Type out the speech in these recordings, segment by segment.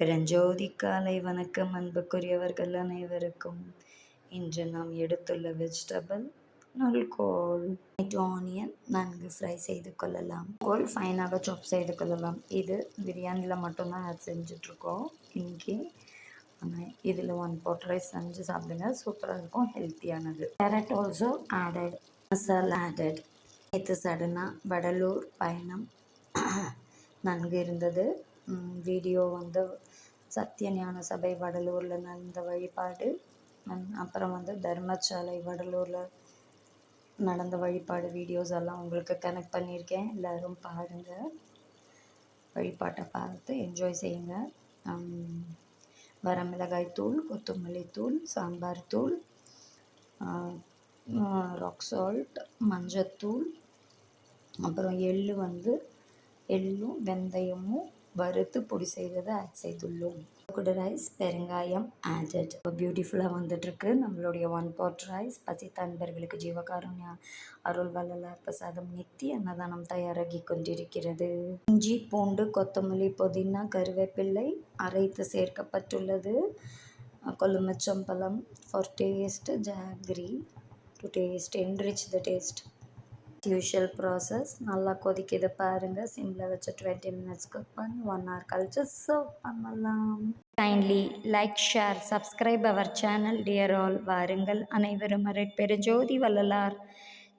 அருட்பெருஞ்சோதி காலை வணக்கம் அன்புக்குரியவர்கள் அனைவருக்கும். இன்று நாம் எடுத்துள்ள வெஜிடபிள் நல்கோல் ஆனியன் நன்கு ஃப்ரை செய்து கொள்ளலாம். கோல் ஃபைனாக சாப் செய்து கொள்ளலாம். இது பிரியாணியில் மட்டும்தான் ஆட் செஞ்சிட்ருக்கோம். இன்றைக்கி ஆனால் இதில் ஒன் போட் ரைஸ் செஞ்சு சாப்பிடுங்க. சூப்பராக இருக்கும் ஹெல்த்தியானது carrot also added masala added நேற்று சடனாக வடலூர் பயணம் நன்கு இருந்தது. வீடியோ வந்து சத்தியஞான சபை வடலூரில் நடந்த வழிபாடு அப்புறம் வந்து தர்மசாலை வடலூரில் நடந்த வழிபாடு வீடியோஸ் எல்லாம் உங்களுக்கு கனெக்ட் பண்ணியிருக்கேன். எல்லோரும் பாருங்கள் வழிபாட்டை பார்த்து என்ஜாய் செய்யுங்க. வரமிளகாய் தூள் கொத்தமல்லி தூள் சாம்பார் தூள் ராக் சால்ட் மஞ்சத்தூள் அப்புறம் எள் வந்து எள்ளும் வெந்தயமும் வறுத்து பொடி செய்ததை ஆட் செய்துள்ளோம். கூட ரைஸ் பெருங்காயம் ஆடட் பியூட்டிஃபுல்லாக வந்துட்டுருக்கு. நம்மளுடைய ஒன் பாட் ரைஸ் பசித்த அன்பர்களுக்கு ஜீவகாருண்யா அருள் வள்ளலார் பிரசாதம் நித்தி அன்னதானம் தயாராகி கொண்டிருக்கிறது. இஞ்சி பூண்டு கொத்தமல்லி புதினா கருவேப்பிள்ளை அரைத்து சேர்க்கப்பட்டுள்ளது. கொள்ளுமச்சம்பழம் for taste jaggery to taste enrich the taste usual process நல்லா கொதிக்குது பாருங்கள் சிம்மில் வச்சு டுவெண்ட்டி மினிட்ஸ் குக் பண்ணி ஒன் ஹவர் கழிச்சு சர்வ் பண்ணலாம். Kindly like share subscribe our channel dear all வாருங்கள் அனைவரும் பெருஜோதி வள்ளலார்.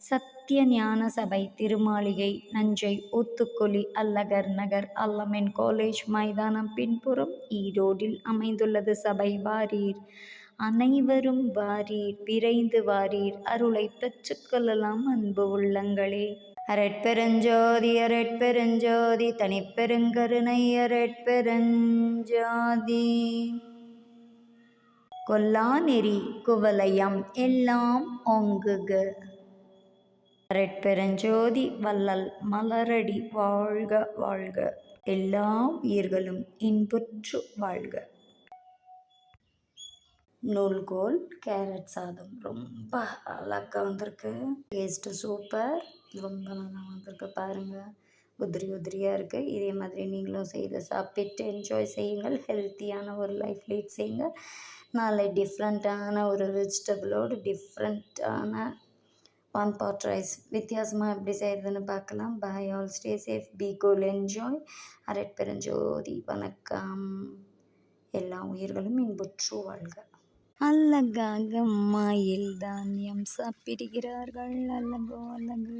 சத்திய ஞான சபை திருமாளிகை நஞ்சை ஊத்துக்குழி அல்லகர் நகர் அல்லமென் காலேஜ் மைதானம் பின்புறம் ஈரோடில் அமைந்துள்ளது சபை வாரீர். அனைவரும் வாரீர் விரைந்து வாரீர். அருளை பெற்றுக்கொள்ளலாம் அன்பு உள்ளங்களே. அரட்பெருஞ்சோதி அரட்பெருஞ்சோதி தனிப்பெருங்கருணை அரட்பெருஞ்சோதி கொல்லாநெறி குவலயம் எல்லாம் ஒங்குக அரட்பெருஞ்சோதி வள்ளல் மலரடி வாழ்க வாழ்க. எல்லா உயிர்களும் இன்புற்று வாழ்க. நூல்கோல் கேரட் சாதம். ரொம்ப அழகாக வந்திருக்கு. டேஸ்ட்டு சூப்பர் ரொம்ப நல்லா வந்திருக்கு. பாருங்கள் உதிரி உதிரியாக இருக்குது இதே மாதிரி நீங்களும் செய்து சாப்பிட்டு என்ஜாய் செய்யுங்கள். ஹெல்த்தியான ஒரு லைஃப் லீட் செய்யுங்க நாளை டிஃப்ரெண்ட்டான ஒரு வெஜிடபிளோடு டிஃப்ரெண்ட்டான ஒன் பாட் ரைஸ் வித்தியாசமாக எப்படி செய்கிறதுன்னு பார்க்கலாம். Bye all stay safe be cool enjoy அரட் பெருஞ்சோதி வணக்கம். எல்லா உயிர்களும் இன்புற்று வாழ்க. அழகாக மயில் தானியம் சாப்பிடுகிறார்கள். அழகோ அழகு.